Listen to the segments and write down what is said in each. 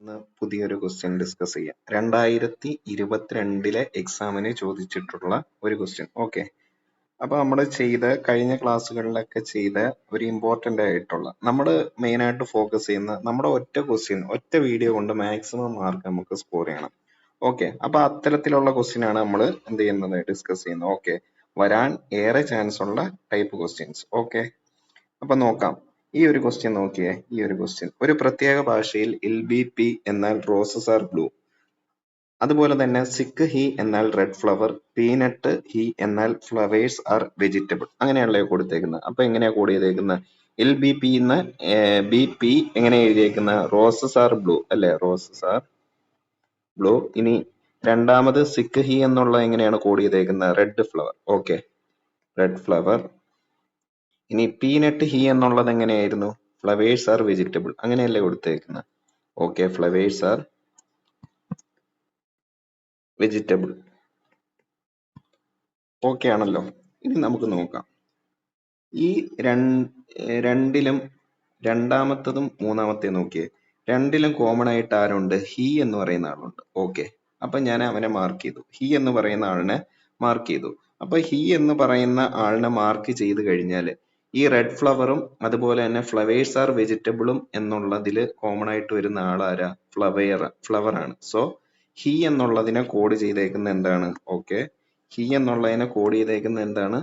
ഇന്ന് പുതിയൊരു question discuss ചെയ്യാം. രണ്ടായിരത്തി ഇരുപത്തിരണ്ടിലെ എക്സാമിന് ചോദിച്ചിട്ടുള്ള ഒരു ക്വസ്റ്റ്യൻ ഓക്കെ അപ്പൊ നമ്മൾ ചെയ്ത കഴിഞ്ഞ ക്ലാസ്സുകളിലൊക്കെ ചെയ്ത ഒരു ഇമ്പോർട്ടന്റ് ആയിട്ടുള്ള നമ്മൾ മെയിൻ ആയിട്ട് ഫോക്കസ് ചെയ്യുന്ന നമ്മുടെ ഒറ്റ ക്വസ്റ്റ്യൻ ഒറ്റ വീഡിയോ കൊണ്ട് മാക്സിമം മാർക്ക് നമുക്ക് സ്കോർ ചെയ്യണം. ഓക്കെ അപ്പൊ അത്തരത്തിലുള്ള ക്വസ്റ്റ്യൻ ആണ് നമ്മൾ എന്ത് ചെയ്യുന്നത്? ഡിസ്കസ് ചെയ്യുന്നത്. ഓക്കെ വരാൻ ഏറെ ചാൻസ് ഉള്ള ടൈപ്പ് ക്വസ്റ്റ്യൻസ് ഓക്കെ അപ്പൊ നോക്കാം. ഈ ഒരു ക്വസ്റ്റ്യൻ നോക്കിയേ ഈ ഒരു ക്വസ്റ്റ്യൻ ഒരു പ്രത്യേക ഭാഷയിൽ ഇൽ ബി പി എന്നാൽ റോസസ് ആർ ബ്ലൂ അതുപോലെ തന്നെ സിക്ക് ഹി എന്നാൽ റെഡ് ഫ്ലവർ പീനട്ട് ഹി എന്നാൽ ഫ്ലവേഴ്സ് ആർ വെജിറ്റബിൾ അങ്ങനെയാണല്ലോ കൊടുത്തേക്കുന്നത് അപ്പൊ എങ്ങനെയാ കോഡ് ചെയ്തേക്കുന്നത് എൽ ബി പി എന്ന് ബി പി എങ്ങനെ എഴുതിയേക്കുന്ന? റോസസ് ആർ ബ്ലൂ അല്ലെ? റോസസ് ആർ ബ്ലൂ ഇനി രണ്ടാമത് സിക്ക് ഹി എന്നുള്ള എങ്ങനെയാണ് കോഡ് ചെയ്തേക്കുന്നത് red flower okay red flower ഇനി പീനട്ട് ഹി എന്നുള്ളത് എങ്ങനെയായിരുന്നു? ഫ്ലവേഴ്സ് ആർ വെജിറ്റബിൾ അങ്ങനെയല്ലേ കൊടുത്തേക്കുന്നത് okay flowers are vegetable okay ആണല്ലോ. ഇനി നമുക്ക് നോക്കാം. ഈ രണ്ടിലും രണ്ടാമത്തതും മൂന്നാമത്തെ നോക്കിയേ. രണ്ടിലും കോമൺ ആയിട്ട് ആരുണ്ട്? ഹി എന്ന് പറയുന്ന ആളുണ്ട്. ഓക്കെ അപ്പൊ ഞാൻ അവനെ മാർക്ക് ചെയ്തു. ഹി എന്ന് പറയുന്ന ആളിനെ മാർക്ക് ചെയ്തു. അപ്പൊ ഹി എന്ന് പറയുന്ന ആളിനെ മാർക്ക് ചെയ്ത് കഴിഞ്ഞാൽ ഈ റെഡ് ഫ്ലവറും അതുപോലെ തന്നെ ഫ്ലവേഴ്സ് ആർ വെജിറ്റബിളും എന്നുള്ളതിൽ കോമൺ ആയിട്ട് വരുന്ന ആളാരാ? ഫ്ലവയർ ഫ്ലവർ ആണ്. സോ ഹി എന്നുള്ളതിനെ കോഡ് ചെയ്തേക്കുന്ന എന്താണ്? ഓക്കെ ഹി എന്നുള്ളതിനെ കോഡ് ചെയ്തേക്കുന്ന എന്താണ്?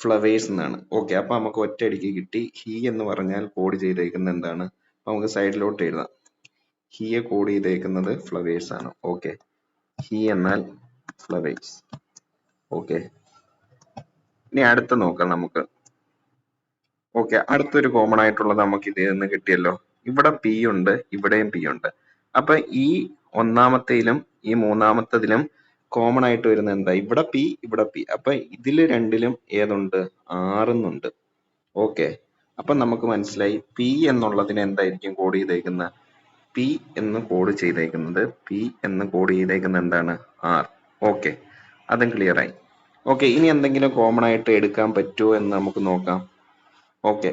ഫ്ലവേഴ്സ് എന്നാണ്. ഓക്കെ അപ്പൊ നമുക്ക് ഒറ്റയടിക്ക് കിട്ടി. ഹി എന്ന് പറഞ്ഞാൽ കോഡ് ചെയ്തേക്കുന്ന എന്താണ്? നമുക്ക് സൈഡിലോട്ട് എഴുതാം. ഹിയെ കോഡ് ചെയ്തേക്കുന്നത് ഫ്ലവേഴ്സ് ആണ്. ഓക്കെ ഹി എന്നാൽ ഫ്ലവേഴ്സ് ഓക്കെ ഇനി അടുത്ത നോക്കാം നമുക്ക്. ഓക്കെ അടുത്തൊരു കോമൺ ആയിട്ടുള്ളത് നമുക്ക് ഇതിൽ നിന്ന് കിട്ടിയല്ലോ. ഇവിടെ പി ഉണ്ട് ഇവിടെയും പി ഉണ്ട്. അപ്പൊ ഈ ഒന്നാമത്തേലും ഈ മൂന്നാമത്തതിലും കോമൺ ആയിട്ട് വരുന്ന എന്താ? ഇവിടെ പി ഇവിടെ പി അപ്പൊ ഇതിൽ രണ്ടിലും ഏതുണ്ട്? ആറുന്നുണ്ട് ഓക്കെ അപ്പൊ നമുക്ക് മനസ്സിലായി പി എന്നുള്ളതിന് എന്തായിരിക്കും കോഡ് ചെയ്തേക്കുന്ന? പി എന്ന് കോഡ് ചെയ്തേക്കുന്നത് പി എന്ന് കോഡ് ചെയ്തേക്കുന്ന എന്താണ്? ആർ ഓക്കെ അതും ക്ലിയർ ആയി. ഓക്കെ ഇനി എന്തെങ്കിലും കോമൺ ആയിട്ട് എടുക്കാൻ പറ്റുമോ എന്ന് നമുക്ക് നോക്കാം. ഓക്കെ.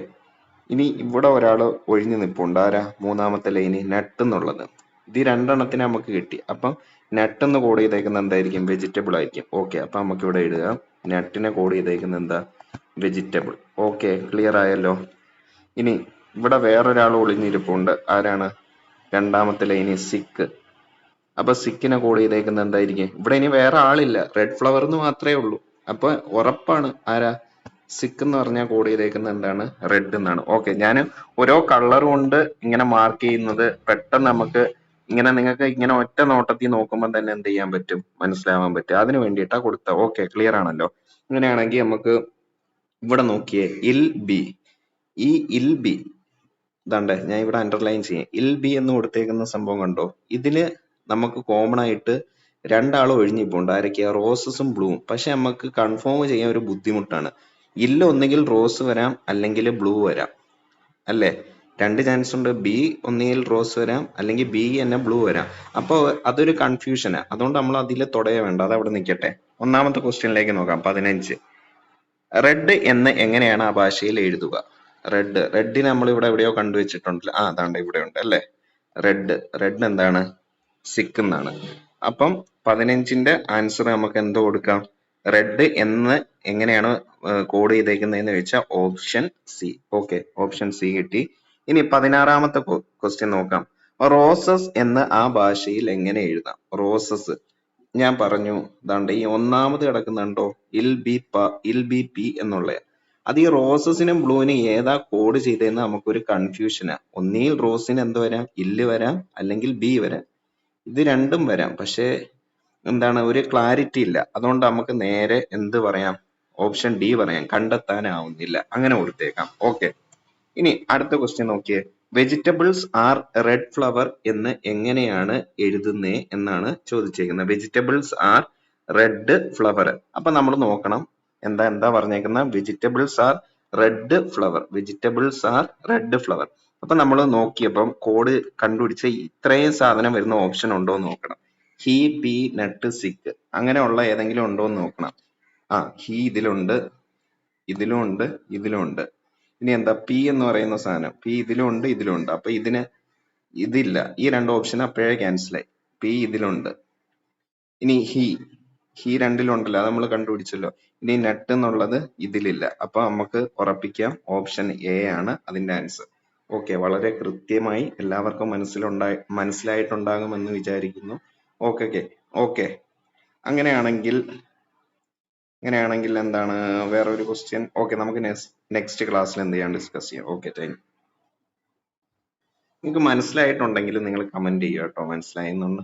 ഇനി ഇവിടെ ഒരാൾ ഒഴിഞ്ഞു നിൽപ്പുണ്ട് ആരാ? മൂന്നാമത്തെ ലൈന് നട്ട് എന്നുള്ളത്. ഇത് രണ്ടെണ്ണത്തിന് നമുക്ക് കിട്ടി. അപ്പം നട്ട് എന്ന് കോഡ് ചെയ്തേക്കുന്ന എന്തായിരിക്കും? വെജിറ്റബിൾ ആയിരിക്കും. ഓക്കെ. അപ്പൊ നമുക്ക് ഇവിടെ എഴുതുക നട്ടിനെ കോഡ് ചെയ്തേക്കുന്ന എന്താ? Vegetable okay. ക്ലിയർ ആയല്ലോ. ഇനി ഇവിടെ വേറൊരാൾ ഒളിഞ്ഞിരിപ്പുണ്ട്. ആരാണ്? രണ്ടാമത്തെ ലൈന് സിക്ക് അപ്പൊ സിക്കിനെ കോഡ് ചെയ്തേക്കുന്ന എന്തായിരിക്കും? ഇവിടെ ഇനി വേറെ ആളില്ല. റെഡ് ഫ്ലവർ എന്ന് മാത്രമേ ഉള്ളൂ. അപ്പൊ ഉറപ്പാണ്. ആരാ? സിക്ക് എന്ന് പറഞ്ഞാൽ കോഡ് എന്താണ്? റെഡ് എന്നാണ്. ഓക്കെ ഞാൻ ഓരോ കളർ കൊണ്ട് ഇങ്ങനെ മാർക്ക് ചെയ്യുന്നത്. പെട്ടെന്ന് നമുക്ക് ഇങ്ങനെ നിങ്ങൾക്ക് ഇങ്ങനെ ഒറ്റ നോട്ടത്തിൽ നോക്കുമ്പോൾ തന്നെ എന്ത് ചെയ്യാൻ പറ്റും? മനസ്സിലാവാൻ പറ്റും. അതിന് വേണ്ടിയിട്ടാ കൊടുത്ത ഓക്കെ ക്ലിയർ ആണല്ലോ. അങ്ങനെയാണെങ്കിൽ നമുക്ക് ഇവിടെ നോക്കിയേ. ഇൽ ബി ഈ ഇൽ ബി ഇതാണ്ടേ ഞാൻ ഇവിടെ അണ്ടർലൈൻ ചെയ്യാം. ഇൽ ബി എന്ന് കൊടുത്തേക്കുന്ന സംഭവം കണ്ടോ? ഇതിൽ നമുക്ക് കോമൺ ആയിട്ട് രണ്ടാളും ഒഴിഞ്ഞിപ്പോണ്ട് ആരൊക്കെയാ? റോസസും ബ്ലൂവും പക്ഷെ നമുക്ക് കൺഫേം ചെയ്യാൻ ഒരു ബുദ്ധിമുട്ടാണ്. ഇല്ല ഒന്നുകിൽ റോസ് വരാം അല്ലെങ്കിൽ ബ്ലൂ വരാം. അല്ലേ? രണ്ട് ചാൻസ് ഉണ്ട്. ബി ഒന്നുകിൽ റോസ് വരാം അല്ലെങ്കിൽ ബി തന്നെ ബ്ലൂ വരാം. അപ്പോൾ അതൊരു കൺഫ്യൂഷനാണ് അതുകൊണ്ട് നമ്മൾ അതിൽ തുടയ വേണ്ട. അത് അവിടെ നിൽക്കട്ടെ ഒന്നാമത്തെ ക്വസ്റ്റ്യനിലേക്ക് നോക്കാം. പതിനഞ്ച്. റെഡ് എന്ന് എങ്ങനെയാണ് ആ ഭാഷയിൽ എഴുതുക? റെഡ് റെഡിന് നമ്മൾ ഇവിടെ എവിടെയോ കണ്ടുവച്ചിട്ടുണ്ടല്ലോ. ആ അതാണ്ട് ഇവിടെ ഉണ്ട് അല്ലേ? റെഡ് റെഡ് എന്താണ്? സിക്ക് എന്നാണ്. അപ്പം പതിനഞ്ചിന്റെ ആൻസർ നമുക്ക് എന്തോ കൊടുക്കാം? റെഡ് എന്ന് എങ്ങനെയാണ് കോഡ് ചെയ്തേക്കുന്നതെന്ന് വെച്ചാൽ option C okay option C കിട്ടി. ഇനി പതിനാറാമത്തെ ക്വസ്റ്റ്യൻ നോക്കാം. റോസസ് എന്ന് ആ ഭാഷയിൽ എങ്ങനെ എഴുതാം? റോസസ് ഞാൻ പറഞ്ഞു ഇതാണ്ട് ഈ ഒന്നാമത് കിടക്കുന്നുണ്ടോ? ഇൽ ബി പ ഇൽ ബി പി എന്നുള്ള. അത് ഈ റോസസിനും ബ്ലൂവിനും ഏതാ കോഡ് ചെയ്തതെന്ന് നമുക്കൊരു കൺഫ്യൂഷനാ ഒന്നിൽ റോസിന് എന്ത് വരാം? ഇല്ല് വരാം അല്ലെങ്കിൽ ബി വരാം. ഇത് രണ്ടും വരാം. പക്ഷേ എന്താണ് ഒരു ക്ലാരിറ്റി ഇല്ല. അതുകൊണ്ട് നമുക്ക് നേരെ എന്ത് പറയാം? ഓപ്ഷൻ ഡി പറയാം. കണ്ടെത്താനാവുന്നില്ല. അങ്ങനെ കൊടുത്തേക്കാം. ഓക്കെ ഇനി അടുത്ത ക്വസ്റ്റ്യൻ നോക്കിയേ. വെജിറ്റബിൾസ് ആർ റെഡ് ഫ്ലവർ എന്ന് എങ്ങനെയാണ് എഴുതുന്നേ എന്നാണ് ചോദിച്ചേക്കുന്നത്. വെജിറ്റബിൾസ് ആർ റെഡ് ഫ്ലവർ അപ്പൊ നമ്മൾ നോക്കണം. എന്താ എന്താ പറഞ്ഞേക്കുന്ന vegetables are red flower vegetables are red flower അപ്പൊ നമ്മൾ നോക്കിയപ്പം കോഡ് കണ്ടുപിടിച്ച ഇത്രയും സാധനം വരുന്ന ഓപ്ഷൻ ഉണ്ടോ എന്ന് നോക്കണം. ഹി പി നട്ട് സിക്ക് അങ്ങനെയുള്ള ഏതെങ്കിലും ഉണ്ടോ എന്ന് നോക്കണം. ആ ഹി ഇതിലുണ്ട് ഇതിലും ഉണ്ട് ഇനി എന്താ? പി എന്ന് പറയുന്ന സാധനം. പി ഇതിലും ഉണ്ട് ഇതിലും ഉണ്ട് അപ്പൊ ഇതിന് ഇതില്ല. ഈ രണ്ട് ഓപ്ഷൻ അപ്പോഴേ ക്യാൻസൽ ആയി. പി ഇതിലുണ്ട്. ഇനി ഹി ഹി രണ്ടിലുണ്ടല്ലോ. അത് നമ്മൾ കണ്ടുപിടിച്ചല്ലോ. ഇനി നെട്ട് എന്നുള്ളത് ഇതിലില്ല. അപ്പൊ നമുക്ക് ഉറപ്പിക്കാം. ഓപ്ഷൻ എ ആണ് അതിന്റെ ആൻസർ ഓക്കെ വളരെ കൃത്യമായി എല്ലാവർക്കും മനസ്സിലുണ്ടായി മനസ്സിലായിട്ടുണ്ടാകുമെന്ന് വിചാരിക്കുന്നു. ഓക്കെ ഓക്കെ ഓക്കെ അങ്ങനെയാണെങ്കിൽ അങ്ങനെയാണെങ്കിൽ എന്താണ്? വേറെ ഒരു ക്വസ്റ്റ്യൻ ഓക്കെ നമുക്ക് നെക്സ്റ്റ് ക്ലാസ്സിൽ എന്ത് ചെയ്യാൻ ഡിസ്കസ് ചെയ്യാം. ഓക്കെ താങ്ക് നിങ്ങൾക്ക് മനസ്സിലായിട്ടുണ്ടെങ്കിൽ നിങ്ങൾ കമന്റ് ചെയ്യുക കേട്ടോ. മനസ്സിലായെന്നുണ്ട്